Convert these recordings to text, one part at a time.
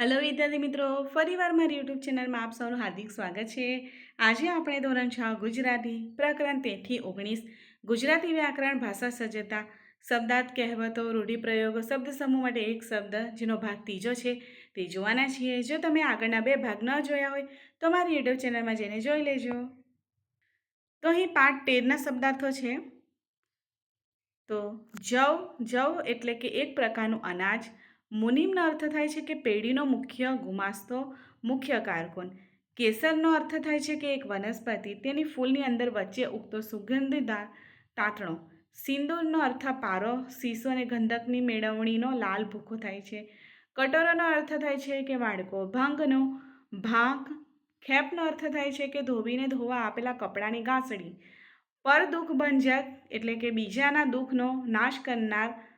Hello વિદ્યાર્થી મિત્રો. ફરીવાર મારી યુટ્યુબ ચેનલમાં આપ સૌનું હાર્દિક સ્વાગત છે. આજે આપણે ધોરણ છ, ગુજરાતી પ્રકરણ તેરથી ઓગણીસ. ગુજરાતી વ્યાકરણ, ભાષા સજ્જતા, શબ્દાર્થ કહેવતો, રૂઢિપ્રયોગો, શબ્દ સમૂહ માટે એક શબ્દ, જેનો ભાગ ત્રીજો છે. તે જોવાના છીએ. જો તમે આગળના બે ભાગ ન જોયા હોય, તો મારી યુટ્યુબ ચેનલમાં જઈને જોઈ લેજો. તો અહીં પાઠ તેરના શબ્દાર્થો છે. તો જવ જવ એટલે કે એક પ્રકારનું અનાજ. મુનિમનો અર્થ થાય છે કે પેઢીનો મુખ્ય ગુમાસ્તો, મુખ્ય કારકુન. કેસરનો અર્થ થાય છે કે એક વનસ્પતિ તેની ફૂલની અંદર વચ્ચે ઉગતો સુગંધદાર તાતણો. સિંદૂરનો અર્થ પારો સીસો અને ગંધકની મેળવણીનો લાલ ભૂખો થાય છે. કટોરોનો અર્થ થાય છે કે વાડકો ભાંગનો. ભાંક ખેપનો અર્થ થાય છે કે ધોબીને ધોવા આપેલા કપડાની ગાંસડી પર દુઃખ ભંજક એટલે કે બીજાના દુઃખનો નાશ કરનાર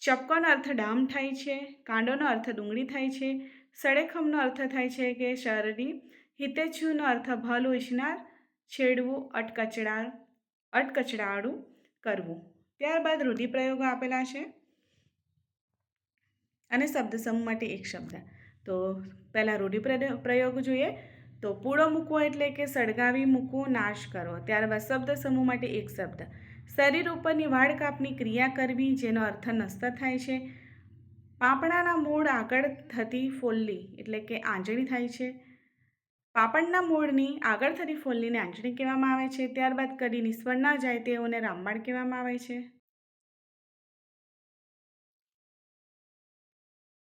ચપકોનો અર્થ ડામ થાય છે, કાંડોનો અર્થ ડુંગળી થાય છે સડેખમનો અર્થ થાય છે કે શરડી હિતેચ્છુનો અર્થ ભલું ઈચ્છનાર છેડવું અટકચડા અટકચડાળું કરવું. ત્યારબાદ રૂઢિપ્રયોગો આપેલા છે. અને શબ્દ સમૂહ માટે એક શબ્દ. તો પહેલાં રૂઢિપ્રયોગ પ્રયોગ જોઈએ. તો પૂળો મૂકવો એટલે કે સળગાવી મૂકવો, નાશ કરવો. ત્યારબાદ શબ્દ સમૂહ માટે એક શબ્દ. શરીર ઉપરની વાળ કાપની ક્રિયા કરવી, જેનો અર્થ નસ્ત થાય છે. પાપડાના મૂળ આગળ થતી ફોલ્લી એટલે કે આંજણી થાય છે. પાપડના મૂળની આગળ થતી ફોલ્લીને આંજણી કહેવામાં આવે છે. ત્યારબાદ કદી નિષ્ફળ ન જાય તેઓને રામબાણ કહેવામાં આવે છે.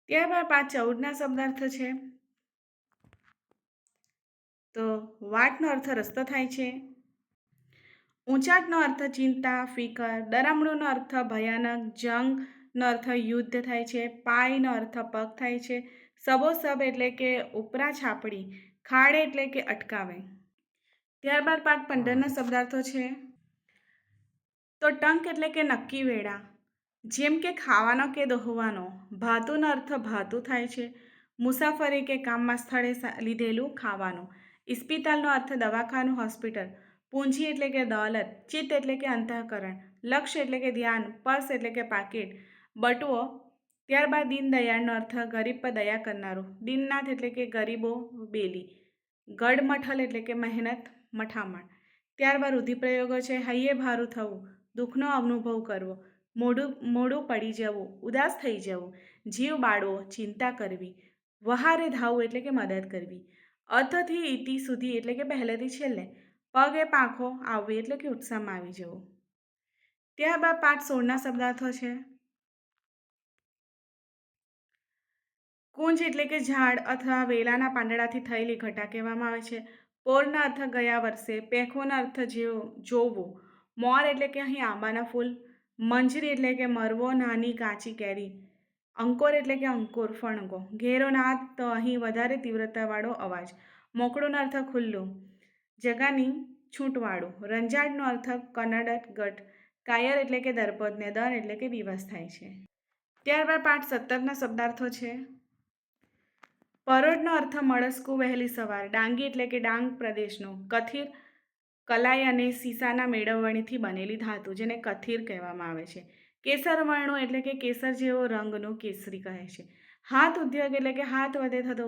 ત્યારબાદ પાંચ ચૌદના શબ્દાર્થ છે. તો વાટનો અર્થ રસ્તો થાય છે. ઊંચાટનો અર્થ ચિંતા ફિકર દરામણુંનો અર્થ ભયાનક જંગનો અર્થ યુદ્ધ થાય છે પાયનો અર્થ પગ થાય છે સબોસબ એટલે કે ઉપરા છાપડી ખાડે એટલે કે અટકાવે. ત્યારબાદ પાઠ પંદરના શબ્દાર્થો છે. તો ટંક એટલે કે નક્કી વેળા જેમ કે ખાવાનો કે દોહવાનો ભાતુનો અર્થ ભાતું થાય છે મુસાફરી કે કામમાં સ્થળે લીધેલું ખાવાનું ઇસ્પિતાલનો અર્થ દવાખાનું હોસ્પિટલ પૂંજી એટલે કે દોલત, ચિત્ત એટલે કે અંતઃકરણ લક્ષ્ય એટલે કે ધ્યાન, પર્સ એટલે કે પાકીટ બટવો ત્યારબાદ દીન દયાળનો અર્થ ગરીબ પર દયા કરનારો, દીનનાથ એટલે કે ગરીબો બેલી, ગઢમઠલ એટલે કે મહેનત મઠામણ, ત્યારબાદ રૂધિપ્રયોગો છે, હૈયે ભારું થવું, દુઃખનો અનુભવ કરવો મોઢું મોડું પડી જવું, ઉદાસ થઈ જવું, જીવ બાળવો, ચિંતા કરવી, વહારે ધાવવું એટલે કે મદદ કરવી અથથી ઇતિ સુધી એટલે કે પહેલેથી છેલ્લે પગ એ પાંખો આવવી એટલે કે ઉત્સાહમાં આવી જવું. ત્યારબાદ પાઠ સોળના શબ્દાર્થો છે. કુંજ એટલે કે ઝાડ અથવા વેલાના પાંદડાથી થયેલી ઘટા કહેવામાં આવે છે. પોરના અર્થ ગયા વર્ષે, પેખોના અર્થ જેવો, જોવું. મોર એટલે કે અહીં આંબાના ફૂલ. મંજરી એટલે કે મરવો, નાની કાચી કેરી. અંકોર એટલે કે અંકોર, ફણગો. ઘેરો નાદ તો અહીં વધારે તીવ્રતાવાળો અવાજ. મોકળોનો અર્થ ખુલ્લું. જગાની છૂટવાળું. રંજાડનો અર્થ કનડટ ગટ કાયર એટલે કે દરપદને દર એટલે કે દિવસ થાય છે. ત્યારબાદ પાઠ સત્તરના શબ્દાર્થો છે. પરોઢનો અર્થ મળસ્કુ વહેલી સવાર, ડાંગી એટલે કે ડાંગ પ્રદેશનો, કથિર, કલાઈ અને સીસાના મેળવણીથી બનેલી ધાતુ જેને કથિર કહેવામાં આવે છે. કેસર વર્ણો એટલે કે કેસર જેવો રંગનો કેસરી કહે છે. હાથ ઉદ્યોગ એટલે કે હાથ વધે થતો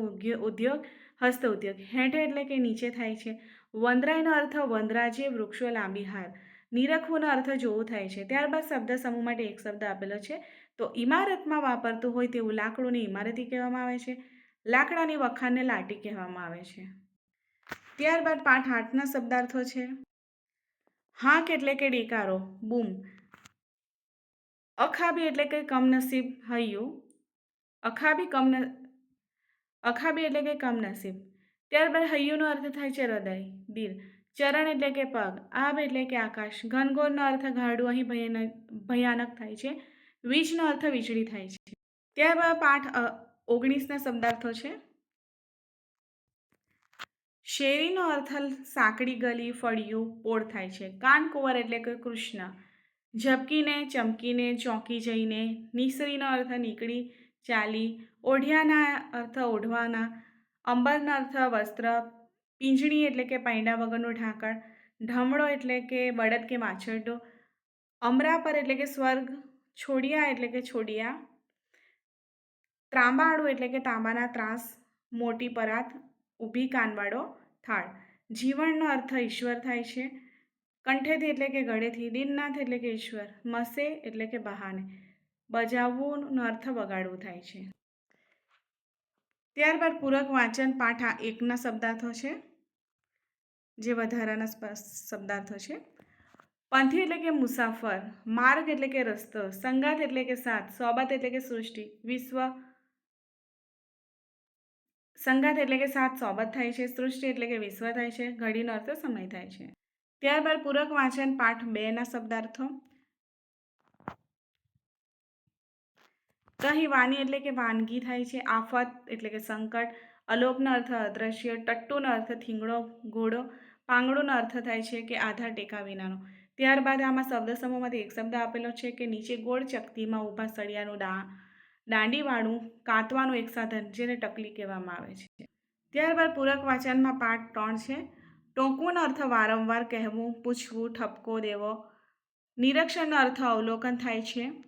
ઉદ્યોગ, હસ્ત ઉદ્યોગ, હેઠે એટલે કે નીચે થાય છે. વંદરાઈનો અર્થ વંદરા જે વૃક્ષો લાંબી હાર. નિરખવોનો અર્થ જોવું થાય છે. ત્યારબાદ શબ્દ સમૂહ માટે એક શબ્દ આપેલો છે. તો ઇમારતમાં વાપરતું હોય તેવું લાકડુંની ઇમારતી કહેવામાં આવે છે. લાકડાની વખાણને લાટી કહેવામાં આવે છે. ત્યારબાદ પાઠ આઠના શબ્દાર્થો છે. હાંક એટલે કે ડેકારો, બૂમ. અખાબી એટલે કે કમનસીબ હૈયું. અખાબી કમન, અખાબી એટલે કે કમનસીબ. ત્યારબાદ હૈયુનો અર્થ થાય છે હૃદય, દિલ, ચરણ એટલે કે પગ, આભ એટલે કે આકાશ, ઘનઘોરનો અર્થ ઘાડું અહીં ભયાનક ભયાનક થાય છે, વીજનો અર્થ વીજળી થાય છે. ત્યારબાદ પાઠ ઓગણીસના શબ્દાર્થો છે. શેરીનો અર્થ સાંકડી ગલી, ફળિયું, પોળ થાય છે. કાનકુંવર એટલે કે કૃષ્ણ. ઝબકીને ચમકીને, ચોંકી જઈને, નિસરીનો અર્થ નીકળી, ચાલી, ઓઢિયાના અર્થ ઓઢવાના અંબરનો અર્થ વસ્ત્ર, પીંજણી એટલે કે પૈંડા વગરનું ઢાંકણ, ઢમણો એટલે કે બળદ કે માછરડો, અમરાપર એટલે કે સ્વર્ગ, છોડિયા એટલે કે છોડિયા ત્રાંબાળું એટલે કે તાંબાના ત્રાસ, મોટી પરાત, ઊભી કાનવાળો થાળ. જીવનનો અર્થ ઈશ્વર થાય છે. કંઠેથી એટલે કે ગળેથી, દિનનાથ એટલે કે ઈશ્વર, મસે એટલે કે બહાને. બજાવવુંનો અર્થ વગાડવું થાય છે. ત્યારબાદ પૂરક વાંચન પાઠ આ એકના શબ્દાર્થો છે જે વધારાના શબ્દાર્થો છે પંથી એટલે કે મુસાફર, માર્ગ એટલે કે રસ્તો સંગાત એટલે કે સાથ, સોબત એટલે કે સૃષ્ટિ, વિશ્વ. સંગાત એટલે કે સાથ, સોબત થાય છે, સૃષ્ટિ એટલે કે વિશ્વ થાય છે, ઘડીનો અર્થ સમય થાય છે. ત્યારબાદ પૂરક વાંચન પાઠ બેના શબ્દાર્થો. કહી વાની એટલે કે વાનગી થાય છે? આફત એટલે કે સંકટ, અલોપનો અર્થ અદ્રશ્ય, ટટ્ટુનો અર્થ થીંગડો, ઘોડો, પાંગડોનો અર્થ થાય છે કે આધાર ટેકા વિનાનો. ત્યારબાદ આમાં શબ્દ સમૂહમાંથી એક શબ્દ આપેલો છે કે નીચે ગોળ ચકતીમાં ઊભા સળિયાનું દા, દાંડીવાળું કાંતવાનું એક સાધન જેને ટકલી કહેવામાં આવે છે. ત્યારબાદ પૂરક વાંચનમાં પાઠ ત્રણ છે. ટોંકવુંનો અર્થ વારંવાર કહેવું, પૂછવું, ઠપકો દેવો. નિરીક્ષણનો અર્થ અવલોકન થાય છે.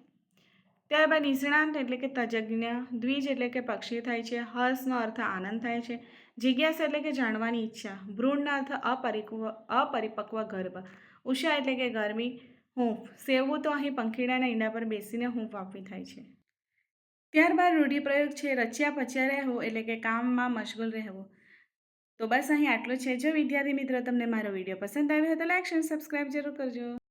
ત્યારબાદ નિષ્ણાંત એટલે કે તજજ્ઞ, દ્વિજ એટલે કે પક્ષી થાય છે હર્ષનો અર્થ આનંદ થાય છે, જિજ્ઞાસા એટલે કે જાણવાની ઈચ્છા, ભ્રૂણનો અર્થ અપરિકવ, અપરિપક્વ ગર્ભ, ઉષા એટલે કે ગરમી, હૂંફ, સેવવું તો અહીં પંખીડાના ઈંડા પર બેસીને હૂંફ આપવી થાય છે. ત્યારબાદ રૂઢિપ્રયોગ છે, રચ્યા પચ્યા રહેવું એટલે કે કામમાં મશગુલ રહેવું. તો બસ અહીં આટલું છે. જો વિદ્યાર્થી મિત્રો તમને મારો વીડિયો પસંદ આવ્યો હોય તો લાઈક, શેર, સબસ્ક્રાઈબ જરૂર કરજો.